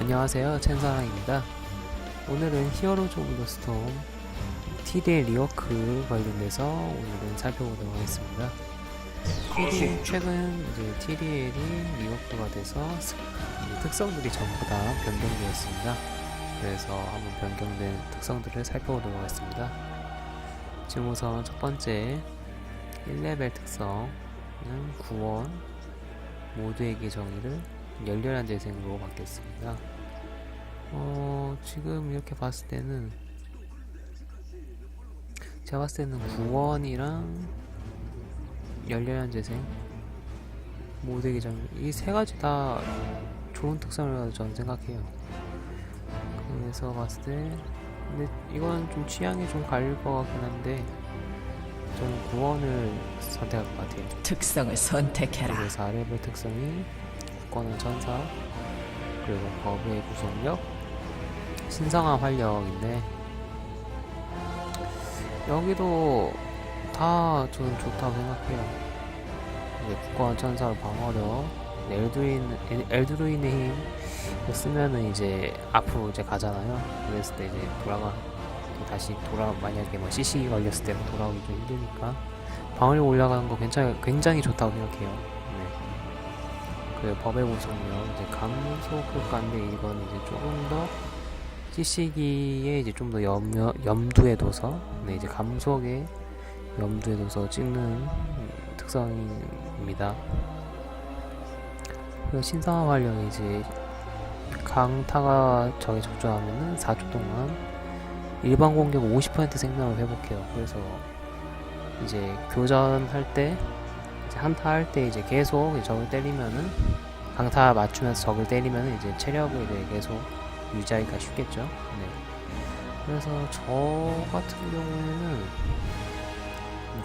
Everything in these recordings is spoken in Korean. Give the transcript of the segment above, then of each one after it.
안녕하세요. 첸사랑입니다. 오늘은 히어로즈 오브 더 스톰 TDL 리워크 관련돼서 오늘은 살펴보도록 하겠습니다. TDL 최근 이제 TDL이 리워크가 돼서 특성들이 전부 다 변경되었습니다. 그래서 한번 변경된 특성들을 살펴보도록 하겠습니다. 지금 우선 첫 번째 1레벨 특성은 구원 모두에게 정의를 열렬한 재생으로 바뀌었습니다. 어, 지금 이렇게 봤을 때는 제가 봤을 때는 구원이랑 열렬한 재생 모두에게 정의 이세 가지 다 좋은 특성이라고 저는 생각해요. 그래서 봤을 때 근데 이건 좀 취향이 좀 갈릴 것 같긴 한데 저는 구원을 선택할 것 같아요. 특성을 선택해라. 그리고 4레벨 특성이 국권은 천사 그리고 법의 구속력 신성한 활력인데 여기도 다 저는 좋다고 생각해요. 이제 국권 천사로 방어력 엘드루인 엘- 엘드루인의 힘 쓰면은 이제 앞으로 이제 가잖아요. 그랬을 때 이제 돌아가 다시 돌아 만약에 뭐 CC 걸렸을 때 돌아오기 좀 힘드니까. 방어력 올라가는 거 굉장히 굉장히 좋다고 생각해요. 네. 그 법의 구속력 이제 감속 효과인데 이건 이제 조금 더 CC기에 이제 좀 더 염두에 둬서 네 이제 감속에 염두에 둬서 찍는 음, 특성입니다. 그리고 신성한 활력이 이제 강타가 적에 적중하면은 4초 동안 일반 공격 50% 생명을 회복해요. 그래서 이제 교전할 때 한타 할 때 이제 계속 적을 때리면은 강타 맞추면서 적을 때리면은 이제 체력을 이제 계속 유지하기가 쉽겠죠. 네. 그래서 저 같은 경우에는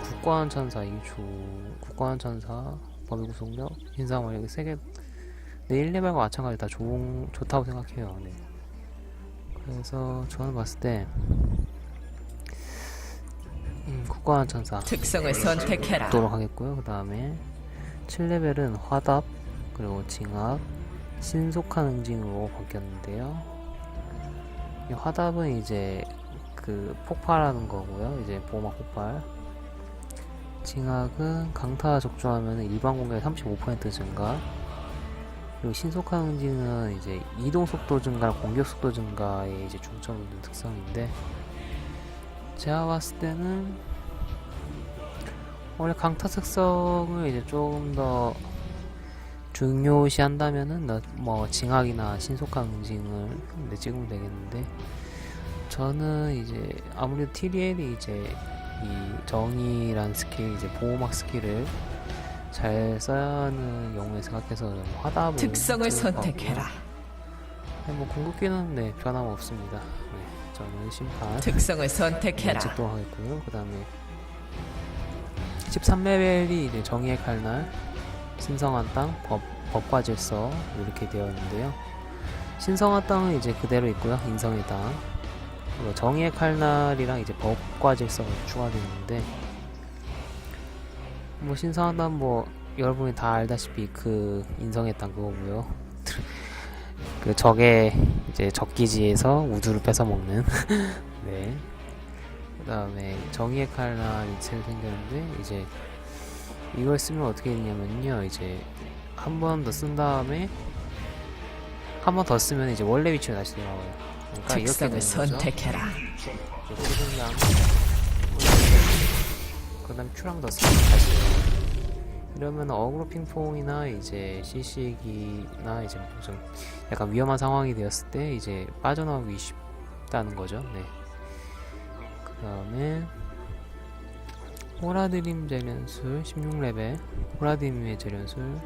국관 천사 이주 국관 천사 범위 구속력 인상 원력이 세개 네, 1레벨과 마찬가지 다 좋은 좋다고 생각해요. 네. 그래서 저는 봤을 때 음, 국관 천사 특성을 선택해라. 도록 하겠고요. 그 다음에 7레벨은 화답 그리고 징악 신속한 응징으로 바뀌었는데요. 이 화답은 이제 그 폭발하는 거고요. 이제 보호막 폭발. 징악은 강타 적중하면 일반 공격 35% 증가. 그리고 신속한 응징은 이제 이동 속도 증가, 공격 속도 증가에 이제 중점을 둔 특성인데 제가 봤을 때는 원래 강타 특성을 이제 조금 더 중요시 한다면은 나- 뭐 징악이나 신속한 응징을 근데 찍으면 되겠는데 저는 이제 아무래도 TDL이 이제 이 정의란 스킬 이제 보호막 스킬을 잘 써야 하는 경우에 생각해서 저는 화답을 특성을 선택해라. 네, 뭐 궁극기는 네 변함 없습니다. 네, 저는 심판 특성을 선택해라. 집동하겠고요. 그 다음에 13레벨이 이제 정의의 칼날, 신성한 땅, 법, 법과 질서 이렇게 되어 있는데요. 신성한 땅은 이제 그대로 있고요. 인성의 땅. 그리고 정의의 칼날이랑 이제 법과 질서가 추가되어 있는데 뭐 신성한 땅뭐 여러분이 다 알다시피 그 인성의 땅 그거고요. 그 적의 이제 적기지에서 우두를 뺏어 먹는. 네. 그 다음에 정의의 칼날이 새로 생겼는데 이제 이걸 쓰면 어떻게 되냐면요. 이제 한 번 더 쓴 다음에 한 번 더 쓰면 이제 원래 위치로 다시 돌아와요. 그러니까 이렇게 되는 특성을 거죠. 선택해라. 소중량 그 다음 큐랑 더 쓰면 다시 돌아와요 이러면 어그로 핑퐁이나 이제 CC기나 이제 좀 약간 위험한 상황이 되었을 때 이제 빠져나오기 쉽다는 거죠 네. 그 다음에 호라드림 재련술 16레벨 호라드림의 재련술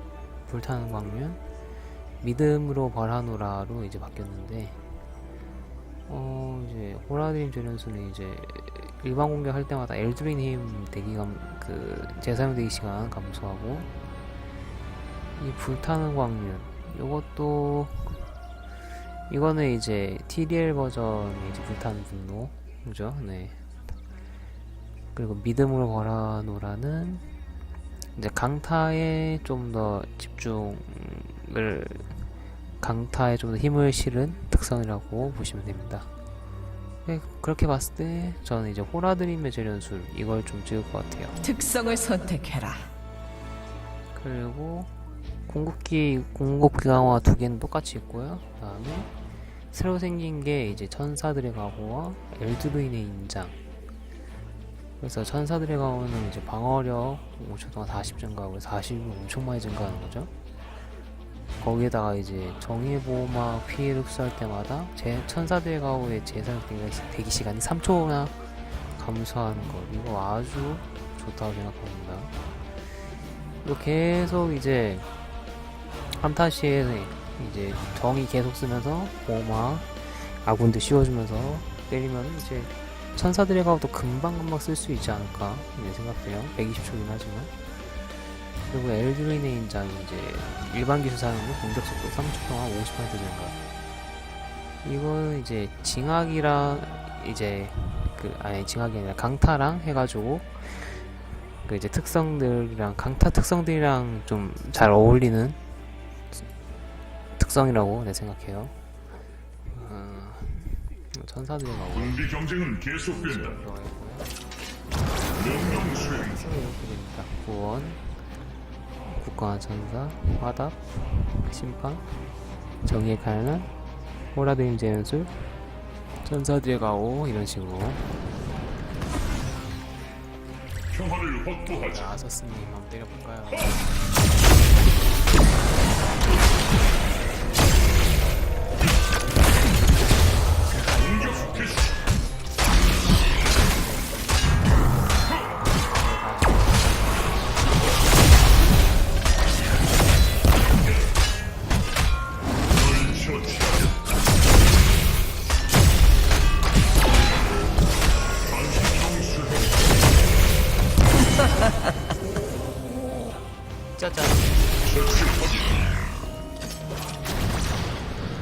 불타는 광면 믿음으로 벌하노라로 이제 바뀌었는데 어 이제 호라드림 재련술은 이제 일반 공격할 때마다 엘드린 힘 대기감 그 재사용 대기 시간 감소하고 이 불타는 광면 요것도 이거는 이제 TDL 버전 이제 불타는 분노 그죠? 네. 그리고 믿음으로 걸어노라는 이제 강타에 좀 더 집중을 강타에 좀 더 힘을 실은 특성이라고 보시면 됩니다. 네, 그렇게 봤을 때 저는 이제 호라드림의 재련술 이걸 좀 찍을 것 같아요. 특성을 선택해라. 그리고 궁극기 궁극기 강화 두 개는 똑같이 있고요. 그다음에 새로 생긴 게 이제 천사들의 가호와 엘드루인의 인장. 그래서 천사들의 가호는 이제 방어력 5초 동안 40 증가하고 40을 엄청 많이 증가하는 거죠. 거기에다가 이제 정의의 보호막 피해를 흡수할 때마다 제 천사들의 가호의 재사용 대기- 대기 시간이 3초나 감소하는 것 이거 아주 좋다고 생각합니다. 이거 계속 이제 함타시에 이제 정이 계속 쓰면서 보호막 아군들 씌워주면서 때리면 이제 천사들의 가오도 금방금방 쓸 수 있지 않을까 이렇게 생각돼요. 120초긴 하지만 그리고 엘드루인의 인장이 이제 일반 기술 사용으로 공격 속도 3초 동안 50% 증가 이거는 이제 징악이랑 이제 그 아니 징악이 아니라 강타랑 해가지고 그 이제 특성들이랑 강타 특성들이랑 좀 잘 어울리는 특성이라고 내 생각해요. 어, 천사들이 나오고 군비 경쟁은 계속된다. 명령 수행. 특성이 이렇게 됩니다. 구원, 국가한 천사, 화답, 심판, 정의의 칼날, 호라드 임 재 연술, 천사들의 가오 이런 식으로. 평화를 확보하자. 자, 아서스님 한번 때려볼까요?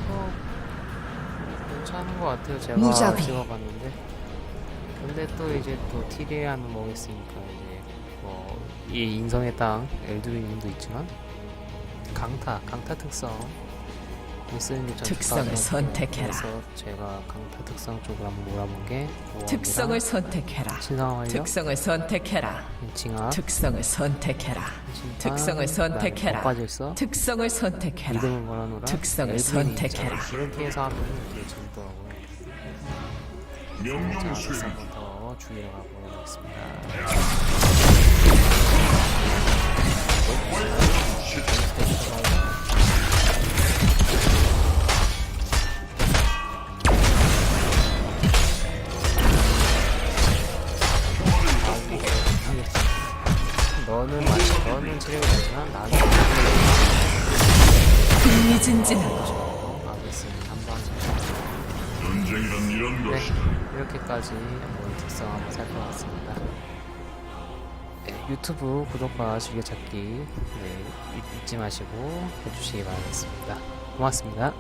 어, 괜찮은 것 같아요. 제가 무자비. 찍어봤는데. 근데 또 이제 또 티리아는 뭐겠습니까? 이제 뭐 이 인성의 땅 엘드루인도 있지만 강타, 강타 특성 특성을 선택해라. 제가 강타 특성 쪽으로 한번 몰아본 게 특성을 선택해라. 특성을 선택해라. 징악, 특성을 선택해라. 특성을 선택해라. 특성을 선택해라. 특성을 선택해라. 이렇게 해서 하면 되게 재밌더라고요. 명령 자, 수행. 그래서 한번 더 주의를 가보도록 하겠습니다. 전쟁이란 이런 네, 것이다. 이렇게까지 한번 특성 한번 살펴봤습니다. 네, 유튜브 구독과 즐겨찾기 네, 잊- 잊지 마시고 해주시기 바라겠습니다. 고맙습니다.